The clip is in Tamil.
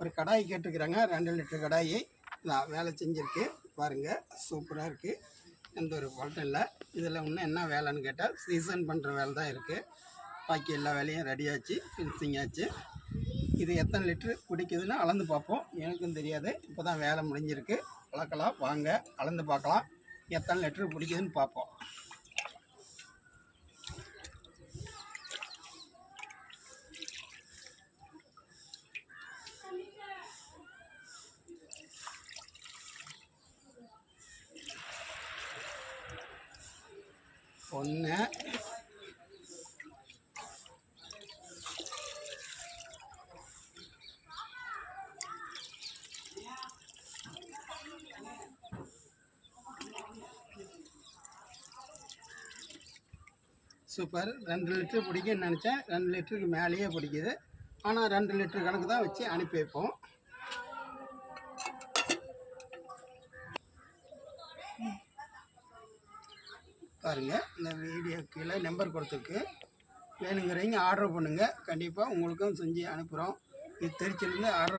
ஒரு கடாய் கேட்டிருக்கிறாங்க. ரெண்டு லிட்டர் கடாயை நான் வேலை செஞ்சுருக்கு. பாருங்கள் சூப்பராக இருக்குது எந்த ஒரு ஃபால்ட்டும் இல்லை. இதில் இன்னும் என்ன வேலைன்னு கேட்டால் சீசன் பண்ணுற வேலை தான் இருக்குது பாக்கி எல்லா வேலையும் ரெடியாச்சு ஆச்சு ஃபினிஷிங் ஆச்சு. இது எத்தனை லிட்ரு குடிக்குதுன்னு அளந்து பார்ப்போம். எனக்கும் தெரியாது. இப்போ தான் வேலை முடிஞ்சிருக்கு. அளக்கலாம் வாங்க அளந்து பார்க்கலாம். எத்தனை லிட்ரு பிடிக்குதுன்னு பார்ப்போம். ஒன்று சூப்பர். ரெண்டு லிட்டரு பிடிக்கும்னு நினச்சேன். ரெண்டு லிட்டருக்கு மேலேயே பிடிக்குது. ஆனால் ரெண்டு லிட்டரு கணக்கு தான் வச்சு அனுப்பி வைப்போம். பாருங்கள் இந்த வீடியோ கீழே நம்பர் கொடுத்துருக்கு. வேணுங்கிறவங்க ஆர்டர் பண்ணுங்கள் கண்டிப்பாக உங்களுக்கும் செஞ்சு அனுப்புகிறோம் இது திருச்சியிலேருந்து ஆர்டர்